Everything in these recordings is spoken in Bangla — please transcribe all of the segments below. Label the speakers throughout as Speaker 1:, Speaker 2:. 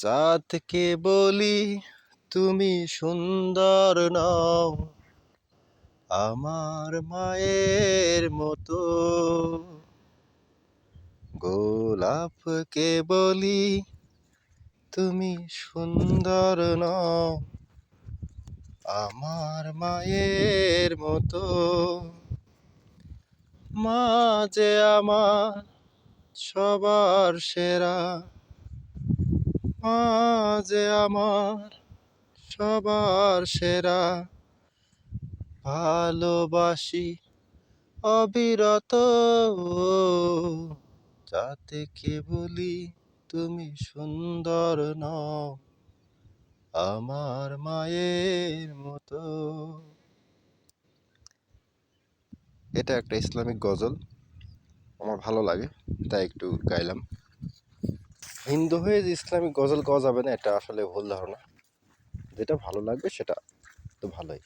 Speaker 1: চাঁদকে বলি, তুমি সুন্দর নও। আমার মায়ের মতো। গোলাপকে বলি, তুমি সুন্দর নও। আমার মায়ের মতো। মা যে আমার সবার সেরা। যে আমার সবার সেরা। ভালোবাসি অবিরত। যাতে কে বলি তুমি সুন্দর নও আমার মায়ের মতো। এটা একটা ইসলামিক গজল। আমার ভালো লাগে, তাই একটু গাইলাম। হিন্দু হয়ে যে ইসলামিক গজল গাওয়া যাবে না, এটা আসলে ভুল ধারণা। যেটা ভালো লাগবে সেটা তো ভালোই।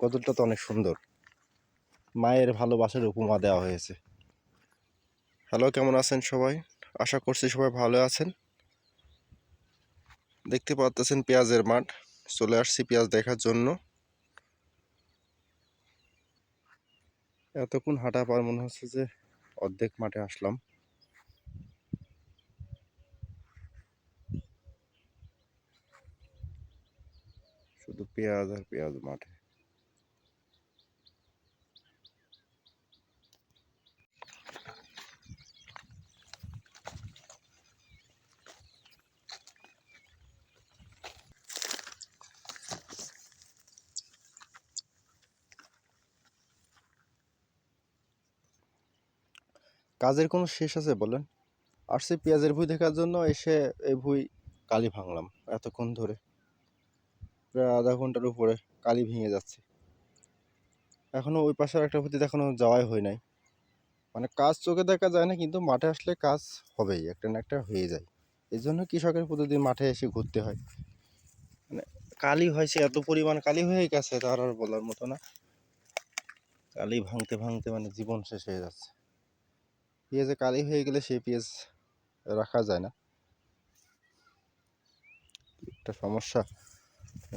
Speaker 1: গজলটা তো অনেক সুন্দর। মায়ের ভালোবাসার উপমা দেওয়া হয়েছে। হ্যালো, কেমন আছেন সবাই? আশা করছি সবাই ভালো আছেন। দেখতে পাচ্ছেন পেঁয়াজের মাঠ। চলে আসছি পেঁয়াজ দেখার জন্য। এতক্ষণ হাঁটা পার মনে হচ্ছে যে অর্ধেক মাঠে আসলাম। শুধু পেঁয়াজ আর পেঁয়াজ মাঠে। কাজের কোনো শেষ আছে বলেন? আসছি পেঁয়াজের ভুই দেখার জন্য, এসে এই ভুই কালি ভাঙলাম এতক্ষণ ধরে। প্রায় আধা ঘণ্টার উপরে কালি ভেঙে যাচ্ছে। এখনও ওই পাশের একটা ভুতিতে এখনও যাওয়াই হয় নাই। মানে কাজ চোখে দেখা যায় না, কিন্তু মাঠে আসলে কাজ হবেই, একটা না একটা হয়ে যায়। এই জন্য কৃষকের প্রতিদিন মাঠে এসে ঘুরতে হয়। মানে কালি হয়েছে এত পরিমাণ কালি হয়ে গেছে, তার আর বলার মতো না। কালি ভাঙতে ভাঙতে মানে জীবন শেষ হয়ে যাচ্ছে। পেঁয়াজে কালি হয়ে গেলে সেই পেঁয়াজ রাখা যায় না। একটা সমস্যা।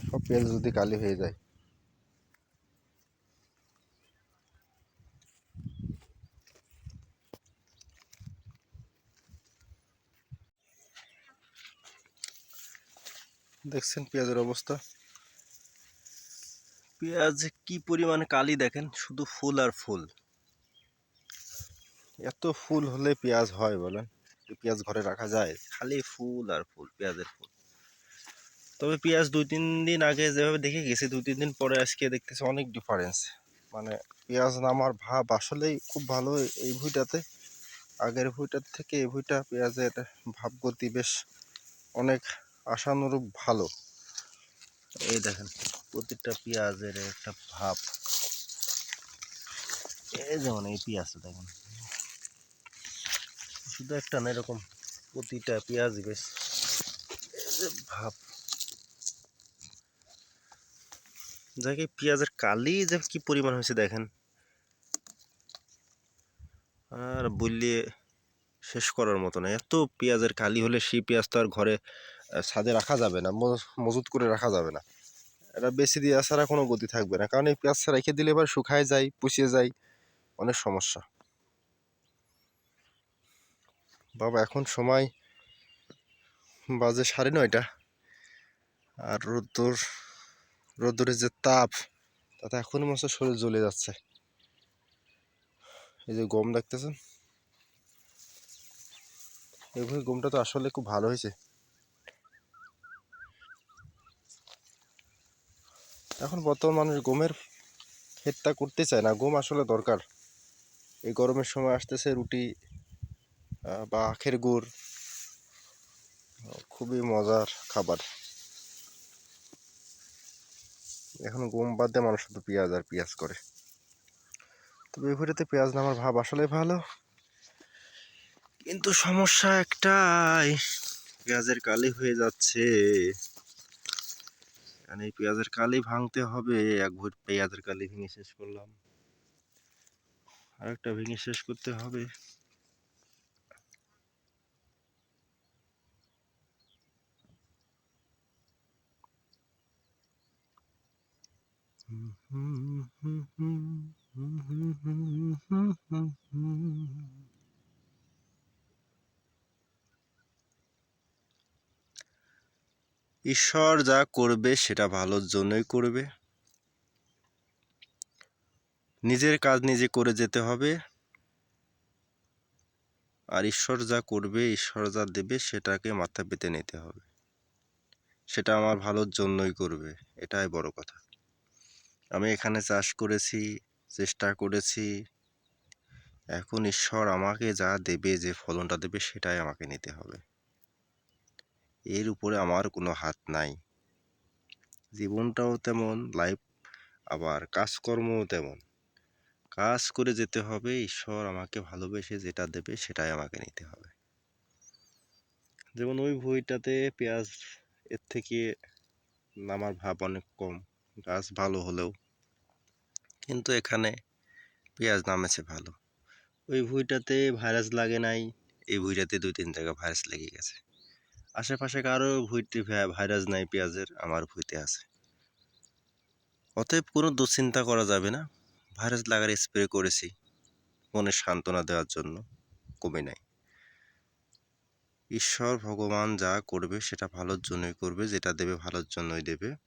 Speaker 1: সব পেঁয়াজ যদি কালি হয়ে যায়। দেখছেন পেঁয়াজের অবস্থা? পেঁয়াজ কি পরিমাণে কালি দেখেন শুধু ফুল আর ফুল। এত ফুল হলে পেঁয়াজ হয় বলেন? পেঁয়াজ ঘরে রাখা যায়? খালি ফুল আর ফুল পেঁয়াজের ফুল। তবে পেঁয়াজ দুই, তিন দিন আগে যেভাবে দেখে গেছি, দুই, তিন দিন পরে আজকে দেখতেছি অনেক ডিফারেন্স মানে পেঁয়াজ নামার ভাব আসলেই খুব ভালো এই ভুঁইটাতে। আগের ভুঁইটার থেকে এই ভুঁইটা পেঁয়াজের ভাবগতি বেশ অনেক আশানুরূপ ভালো। এই দেখেন, প্রতিটা পেঁয়াজের একটা ভাব। এই যেমন এই পেঁয়াজটা দেখেন। শুধু একটা না, এরকম প্রতিটা পেঁয়াজ বেশ ভাব। যাকে পেঁয়াজের কালি যে কি পরিমাণ হয়েছে দেখেন। আর বললে শেষ করার মতো না, এত পেঁয়াজের কালি হলে সেই পেঁয়াজ তো আর ঘরে ছাদে রাখা যাবে না, মজ- মজুত করে রাখা যাবে না। এটা বেশি দেওয়া ছাড়া কোনো গতি থাকবে না, কারণ এই পেঁয়াজ রেখে দিলে এবার শুকায় যায় পুষিয়ে যায়, অনেক সমস্যা। বাবা, এখন সময় বাজে সাড়ে নয়টা, আর রোদ্দুর রোদ্দুরের যে তাপ, তাতে এখনই মনে শরীর জ্বলে যাচ্ছে। এই যে গম দেখতেছেন? এইভাবে গমটা তো আসলে খুব ভালো হয়েছে। এখন বর্তমান মানুষ গমের ক্ষেতটা করতে চায় না, গম আসলে দরকার। এই গরমের সময় আসতেছে রুটি বা আখের গুড়। খুবই মজার খাবার। এখন গম বাদ দিয়ে মানুষ শুধু পেঁয়াজ আর পেঁয়াজ করে। তবে এই পেঁয়াজ নামার ভাব আসলে ভালো। কিন্তু সমস্যা একটাই, পেঁয়াজের কালি হয়ে যাচ্ছে। মানে পেঁয়াজের কালি ভাঙতে হবে, এক ভুট পেঁয়াজের কালি ভেঙে শেষ করলাম। আরেকটা ভেঙে শেষ করতে হবে। ঈশ্বর যা করবে, সেটা ভালোর জন্যই করবে। নিজের কাজ নিজে করে যেতে হবে। আর ঈশ্বর যা করবে, ঈশ্বর যা দেবে, সেটাকে মাথা পেতে নিতে হবে। সেটা আমার ভালোর জন্যই করবে, এটাই বড় কথা। আমি এখানে চাষ করেছি, চেষ্টা করেছি। এখন ঈশ্বর আমাকে যা দেবে, যে ফলনটা দেবে, সেটাই আমাকে নিতে হবে। এর উপরে আমার কোনো হাত নাই। জীবনটাও তেমন লাইফ আবার কাজকর্মও তেমন। কাজ করে যেতে হবে, ঈশ্বর আমাকে ভালোবেসে যেটা দেবে, সেটাই আমাকে নিতে হবে। যেমন ওই ভুঁইটাতে পেঁয়াজ, এর থেকে নামার ভাব অনেক কম। গাছ ভালো হলেও কিন্তু এখানে পেঁয়াজ নামেছে ভালো। ওই ভুঁইটাতে ভাইরাস লাগে নাই, এই ভুঁইটাতে দুই তিন জায়গা ভাইরাস লেগে গেছে। আশেপাশে কারও ভুঁইতে ভা- ভাইরাস নাই পেঁয়াজের, আমার ভুঁইতে আছে। অতএব কোনো দুশ্চিন্তা করা যাবে না। ভাইরাস লাগার স্প্রে করেছি, মনে সান্ত্বনা দেওয়ার জন্য, কমে নাই। ঈশ্বর ভগবান যা করবে সেটা ভালোর জন্যই করবে, যেটা দেবে ভালোর জন্যই দেবে।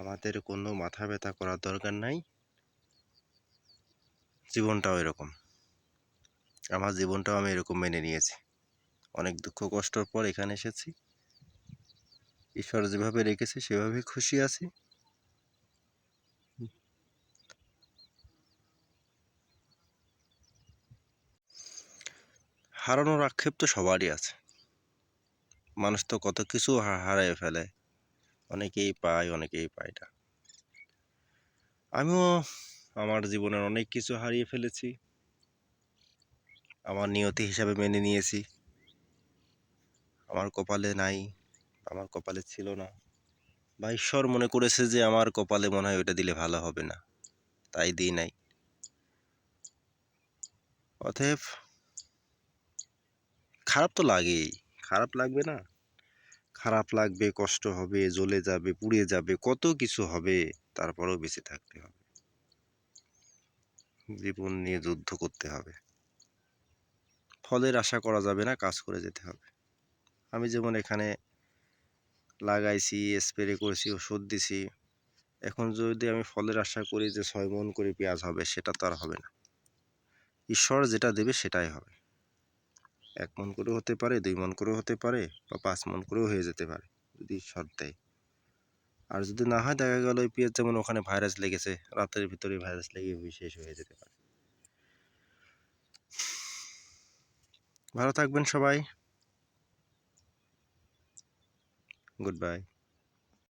Speaker 1: আমাদের কোনো মাথা ব্যথা করার দরকার নাই। জীবনটাও এরকম। আমার জীবনটাও আমি এরকম মেনে নিয়েছি। অনেক দুঃখ কষ্টর পর এখানে এসেছি। ঈশ্বর যেভাবে রেখেছে, সেভাবেই খুশি আছি। হারানোর আক্ষেপ তো সবারই আছে। মানুষ তো কত কিছু হারিয়ে ফেলে। অনেকেই পায় অনেকেই পায় না। আমিও আমার জীবনের অনেক কিছু হারিয়ে ফেলেছি। আমার নিয়তি হিসাবে মেনে নিয়েছি। আমার কপালে নাই, আমার কপালে ছিল না। বা ঈশ্বর মনে করেছে যে আমার কপালে মনে হয় ওটা দিলে ভালো হবে না। তাই দিই নাই। অতএব খারাপ তো লাগেই, খারাপ লাগবে না। খারাপ লাগবে, কষ্ট হবে, জ্বলে যাবে, পুড়ে যাবে, কত কিছু হবে, তারপরেও বেঁচে থাকতে হবে। জীবন নিয়ে যুদ্ধ করতে হবে। ফলের আশা করা যাবে না, কাজ করে যেতে হবে। আমি যেমন এখানে লাগাইছি স্প্রে করেছি, ওষুধ দিছি, এখন যদি আমি ফলের আশা করি যে ছয় মন করে পেঁয়াজ হবে, সেটা তো আর হবে না। ঈশ্বর যেটা দেবে সেটাই হবে। এক মন করেও হতে পারে, দুই মন করেও হতে পারে বা পাঁচ মন করেও হয়ে যেতে পারে, যদি শর্ট দেয়। আর যদি না হয়, দেখা গেল ওই পেঁয়াজ যেমন ওখানে ভাইরাস লেগেছে, রাতের ভিতরে ভাইরাস লেগে শেষ হয়ে যেতে পারে। ভালো থাকবেন সবাই। Good bye